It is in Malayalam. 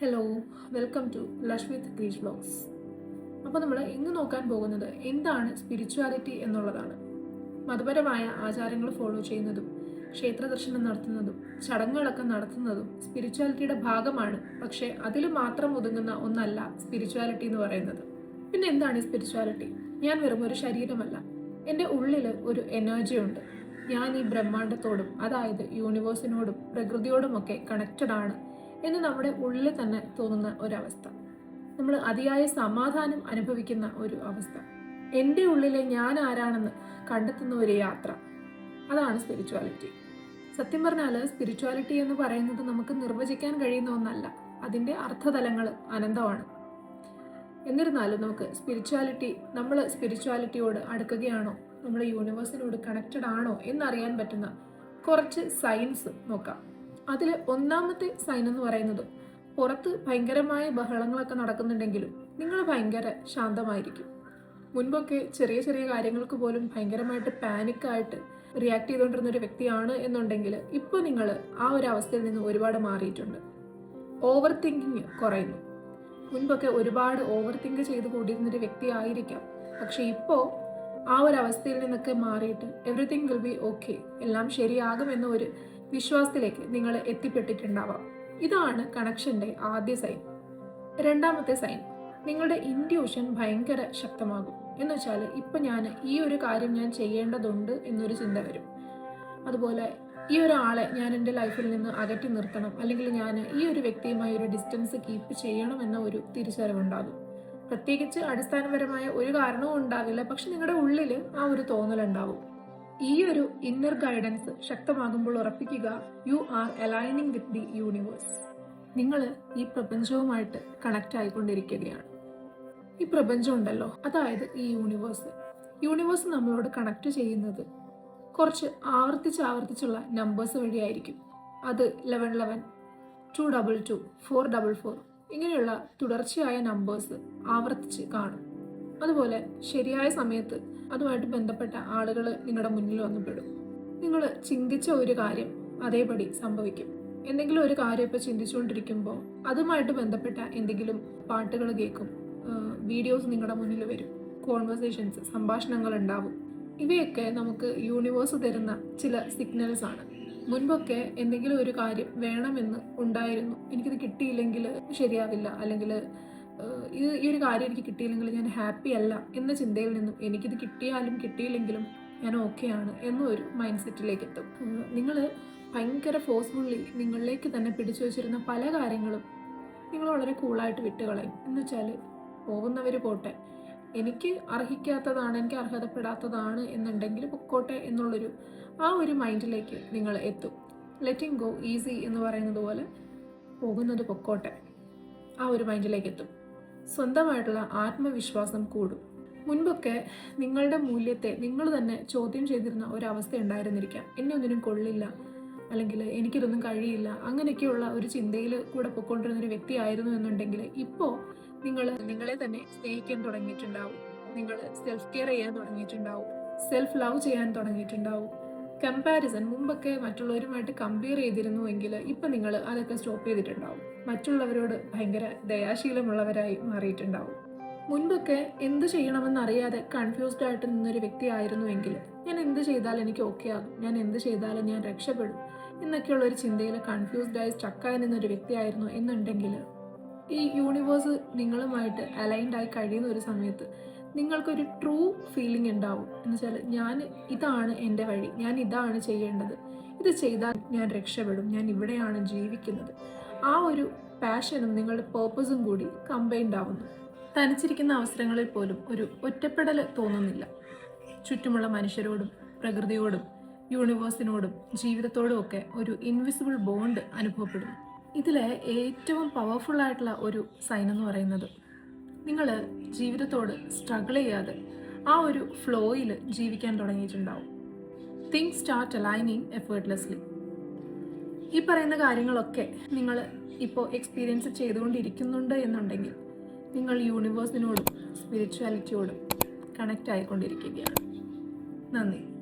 ഹലോ വെൽക്കം ടു ലക്ഷ്മിത് ഗ്രീഷ് ബ്ലോഗ്സ് അപ്പോൾ നമ്മൾ ഇന്ന് നോക്കാൻ പോകുന്നത് എന്താണ് സ്പിരിച്വാലിറ്റി എന്നുള്ളതാണ്. മതപരമായ ആചാരങ്ങൾ ഫോളോ ചെയ്യുന്നതും ക്ഷേത്ര ദർശനം നടത്തുന്നതും ചടങ്ങുകളൊക്കെ നടത്തുന്നതും സ്പിരിച്വാലിറ്റിയുടെ ഭാഗമാണ്. പക്ഷേ അതിൽ മാത്രം ഒതുങ്ങുന്ന ഒന്നല്ല സ്പിരിച്വാലിറ്റി എന്ന് പറയുന്നത്. പിന്നെ എന്താണ് സ്പിരിച്വാലിറ്റി ഞാൻ വെറും ഒരു ശരീരമല്ല. എന്റെ ഉള്ളിൽ ഒരു എനർജി ഉണ്ട്. ഞാൻ ഈ ബ്രഹ്മാണ്ടത്തോടും അതായത് യൂണിവേഴ്സിനോടും പ്രകൃതിയോടുമൊക്കെ കണക്റ്റഡ് ആണ്. എന്ന് നമ്മുടെ ഉള്ളിൽ തന്നെ തോന്നുന്ന ഒരവസ്ഥ. നമ്മൾ അതിയായ സമാധാനം അനുഭവിക്കുന്ന ഒരു അവസ്ഥ. എന്റെ ഉള്ളിലെ ഞാൻ ആരാണെന്ന് കണ്ടെത്തുന്ന ഒരു യാത്ര. അതാണ് സ്പിരിച്വാലിറ്റി സത്യം പറഞ്ഞാൽ സ്പിരിച്വാലിറ്റി എന്ന് പറയുന്നത് നമുക്ക് നിർവചിക്കാൻ കഴിയുന്ന ഒന്നല്ല. അതിന്റെ അർത്ഥതലങ്ങൾ അനന്തമാണ്. എന്നിരുന്നാലും നമുക്ക് സ്പിരിച്വാലിറ്റി നമ്മൾ സ്പിരിച്വാലിറ്റിയോട് അടുക്കുകയാണോ? നമ്മൾ യൂണിവേഴ്സിനോട് കണക്റ്റഡ് ആണോ എന്നറിയാൻ പറ്റുന്ന കുറച്ച് സയൻസ് നോക്കാം. അതിൽ ഒന്നാമത്തെ സൈൻ എന്ന് പറയുന്നത് പുറത്ത് ഭയങ്കരമായ ബഹളങ്ങളൊക്കെ നടക്കുന്നുണ്ടെങ്കിലും നിങ്ങൾ ഭയങ്കര ശാന്തമായിരിക്കും. മുൻപൊക്കെ ചെറിയ ചെറിയ കാര്യങ്ങൾക്ക് പോലും ഭയങ്കരമായിട്ട് പാനിക്കായിട്ട് റിയാക്ട് ചെയ്തുകൊണ്ടിരുന്ന ഒരു വ്യക്തിയാണ് എന്നുണ്ടെങ്കിൽ ഇപ്പോൾ നിങ്ങൾ ആ ഒരു അവസ്ഥയിൽ നിന്ന് ഒരുപാട് മാറിയിട്ടുണ്ട്. ഓവർ തിങ്കിങ് കുറയുന്നു. മുൻപൊക്കെ ഒരുപാട് ഓവർ തിങ്ക് ചെയ്ത് കൂടിയിരുന്നൊരു വ്യക്തി ആയിരിക്കാം. പക്ഷെ ഇപ്പോൾ ആ ഒരു അവസ്ഥയിൽ നിന്നൊക്കെ മാറിയിട്ട് എവറിത്തിങ് വിൽ ബി ഓക്കെ എല്ലാം ശരിയാകുമെന്ന ഒരു വിശ്വാസത്തിലേക്ക് നിങ്ങൾ എത്തിപ്പെട്ടിട്ടുണ്ടാവാം. ഇതാണ് കണക്ഷന്റെ ആദ്യ സൈൻ. രണ്ടാമത്തെ സൈൻ നിങ്ങളുടെ ഇൻഡ്യൂഷൻ ഭയങ്കര ശക്തമാകും. എന്ന് വെച്ചാൽ ഇപ്പം ഞാൻ ഈ ഒരു കാര്യം ഞാൻ ചെയ്യേണ്ടതുണ്ട് എന്നൊരു ചിന്ത വരും. അതുപോലെ ഈ ഒരാളെ ഞാൻ എന്റെ ലൈഫിൽ നിന്ന് അകറ്റി നിർത്തണം. അല്ലെങ്കിൽ ഞാൻ ഈ ഒരു വ്യക്തിയുമായി ഒരു ഡിസ്റ്റൻസ് കീപ്പ് ചെയ്യണം എന്ന ഒരു തിരിച്ചറിവുണ്ടാകും. പ്രത്യേകിച്ച് അടിസ്ഥാനപരമായ ഒരു കാരണവും ഉണ്ടാകില്ല പക്ഷെ നിങ്ങളുടെ ഉള്ളിൽ ആ ഒരു തോന്നലുണ്ടാവും. ഈ ഒരു ഇന്നർ ഗൈഡൻസ് ശക്തമാകുമ്പോൾ ഉറപ്പിക്കുക you are aligning with the universe നിങ്ങൾ ഈ പ്രപഞ്ചവുമായിട്ട് കണക്റ്റ് ആയിക്കൊണ്ടിരിക്കുകയാണ്. ഈ പ്രപഞ്ചം ഉണ്ടല്ലോ അതായത് ഈ യൂണിവേഴ്സ് യൂണിവേഴ്സ് നമ്മളോട് കണക്ട് ചെയ്യുന്നത് കുറച്ച് ആവർത്തിച്ച് ആവർത്തിച്ചുള്ള നമ്പേഴ്സ് വഴിയായിരിക്കും. അത് eleven eleven two double two four double four ഇങ്ങനെയുള്ള തുടർച്ചയായ നമ്പേഴ്സ് ആവർത്തിച്ച് കാണും. അതുപോലെ ശരിയായ സമയത്ത് അതുമായിട്ട് ബന്ധപ്പെട്ട ആളുകൾ നിങ്ങളുടെ മുന്നിൽ വന്നപ്പെടും നിങ്ങൾ ചിന്തിച്ച ഒരു കാര്യം അതേപടി സംഭവിക്കും. എന്തെങ്കിലും ഒരു കാര്യം ഇപ്പോൾ ചിന്തിച്ചുകൊണ്ടിരിക്കുമ്പോൾ അതുമായിട്ട് ബന്ധപ്പെട്ട എന്തെങ്കിലും പാട്ടുകൾ കേൾക്കും വീഡിയോസ് നിങ്ങളുടെ മുന്നിൽ വരും കോൺവെർസേഷൻസ് സംഭാഷണങ്ങൾ ഉണ്ടാവും ഇവയൊക്കെ നമുക്ക് യൂണിവേഴ്സ് തരുന്ന ചില സിഗ്നൽസ് ആണ്. മുൻപൊക്കെ എന്തെങ്കിലും ഒരു കാര്യം വേണമെന്ന് ഉണ്ടായിരുന്നു. എനിക്കിത് കിട്ടിയില്ലെങ്കിൽ ശരിയാവില്ല അല്ലെങ്കിൽ ഇത് ഈ ഒരു കാര്യം എനിക്ക് കിട്ടിയില്ലെങ്കിൽ ഞാൻ ഹാപ്പി അല്ല എന്ന ചിന്തയിൽ നിന്നും എനിക്കിത് കിട്ടിയാലും കിട്ടിയില്ലെങ്കിലും ഞാൻ ഓക്കെയാണ് എന്നൊരു മൈൻഡ് സെറ്റിലേക്ക് എത്തും. നിങ്ങൾ ഭയങ്കര ഫോഴ്സ്ഫുള്ളി നിങ്ങളിലേക്ക് തന്നെ പിടിച്ചു വെച്ചിരുന്ന പല കാര്യങ്ങളും നിങ്ങൾ വളരെ കൂളായിട്ട് വിട്ടുകളയും എന്ന് വെച്ചാൽ പോകുന്നവർ പോട്ടെ എനിക്ക് അർഹിക്കാത്തതാണ് എനിക്ക് അർഹതപ്പെടാത്തതാണ് എന്നുണ്ടെങ്കിൽ പൊക്കോട്ടെ എന്നുള്ളൊരു ആ ഒരു മൈൻഡിലേക്ക് നിങ്ങൾ എത്തും. ലെറ്റിംഗ് ഗോ ഈസി എന്ന് പറയുന്നത് പോലെ പോകുന്നത് പൊക്കോട്ടെ ആ ഒരു മൈൻഡിലേക്ക് എത്തും. സ്വന്തമായിട്ടുള്ള ആത്മവിശ്വാസം കൂടും. മുൻപൊക്കെ നിങ്ങളുടെ മൂല്യത്തെ നിങ്ങൾ തന്നെ ചോദ്യം ചെയ്തിരുന്ന ഒരവസ്ഥ ഉണ്ടായിരുന്നിരിക്കാം. എന്നെ ഒന്നിനും കൊള്ളില്ല അല്ലെങ്കിൽ എനിക്കിതൊന്നും കഴിയില്ല അങ്ങനെയൊക്കെയുള്ള ഒരു ചിന്തയിൽ കൂടെ പൊയ്ക്കൊണ്ടിരുന്ന ഒരു വ്യക്തിയായിരുന്നു എന്നുണ്ടെങ്കിൽ ഇപ്പോൾ നിങ്ങൾ നിങ്ങളെ തന്നെ സ്നേഹിക്കാൻ തുടങ്ങിയിട്ടുണ്ടാവും. നിങ്ങൾ സെൽഫ് കെയർ ചെയ്യാൻ തുടങ്ങിയിട്ടുണ്ടാവും. സെൽഫ് ലവ് ചെയ്യാൻ തുടങ്ങിയിട്ടുണ്ടാവും. കമ്പാരിസൺ മുമ്പൊക്കെ മറ്റുള്ളവരുമായിട്ട് കമ്പയർ ചെയ്തിരുന്നു എങ്കിൽ ഇപ്പം നിങ്ങൾ അതൊക്കെ സ്റ്റോപ്പ് ചെയ്തിട്ടുണ്ടാവും. മറ്റുള്ളവരോട് ഭയങ്കര ദയാശീലമുള്ളവരായി മാറിയിട്ടുണ്ടാവും. മുൻപൊക്കെ എന്ത് ചെയ്യണമെന്ന് അറിയാതെ കൺഫ്യൂസ്ഡ് ആയിട്ട് നിന്നൊരു വ്യക്തിയായിരുന്നുവെങ്കിൽ ഞാൻ എന്ത് ചെയ്താൽ എനിക്ക് ഓക്കെ ആകും. ഞാൻ എന്ത് ചെയ്താലും ഞാൻ രക്ഷപ്പെടും എന്നൊക്കെയുള്ള ഒരു ചിന്തയിൽ കൺഫ്യൂസ്ഡ് ആയി സ്റ്റക്കായി നിന്നൊരു വ്യക്തിയായിരുന്നു എന്നുണ്ടെങ്കിൽ ഈ യൂണിവേഴ്സ് നിങ്ങളുമായിട്ട് അലൈൻഡ് ആയി കഴിയുന്ന ഒരു സമയത്ത് നിങ്ങൾക്കൊരു ട്രൂ ഫീലിംഗ് ഉണ്ടാവും. എന്ന് വെച്ചാൽ ഞാൻ ഇതാണ് എന്റെ വഴി. ഞാൻ ഇതാണ് ചെയ്യേണ്ടത്. ഇത് ചെയ്താൽ ഞാൻ രക്ഷപ്പെടും. ഞാൻ ഇവിടെയാണ് ജീവിക്കുന്നത്. ആ ഒരു പാഷനും നിങ്ങളുടെ പേർപ്പസും കൂടി കമ്പൈൻഡ് ആവുന്നു. തനിച്ചിരിക്കുന്ന അവസരങ്ങളിൽ പോലും ഒരു ഒറ്റപ്പെടൽ തോന്നുന്നില്ല. ചുറ്റുമുള്ള മനുഷ്യരോടും പ്രകൃതിയോടും യൂണിവേഴ്സിനോടും ജീവിതത്തോടും ഒക്കെ ഒരു ഇൻവിസിബിൾ ബോണ്ട് അനുഭവപ്പെടുന്നു. ഇതിലെ ഏറ്റവും പവർഫുൾ ആയിട്ടുള്ള ഒരു സൈൻ എന്ന് പറയുന്നത് നിങ്ങൾ ജീവിതത്തോട് സ്ട്രഗിൾ ചെയ്യാതെ ആ ഒരു ഫ്ലോയിൽ ജീവിക്കാൻ തുടങ്ങിയിട്ടുണ്ടാവും. തിങ്സ് സ്റ്റാർട്ട് അലൈനിങ് എഫേർട്ട്ലെസ്ലി ഈ പറയുന്ന കാര്യങ്ങളൊക്കെ നിങ്ങൾ ഇപ്പോൾ എക്സ്പീരിയൻസ് ചെയ്തുകൊണ്ടിരിക്കുന്നുണ്ട് എന്നുണ്ടെങ്കിൽ നിങ്ങൾ യൂണിവേഴ്സിനോടും സ്പിരിച്വാലിറ്റിയോടും കണക്റ്റ് ആയിക്കൊണ്ടിരിക്കുകയാണ്. നന്ദി.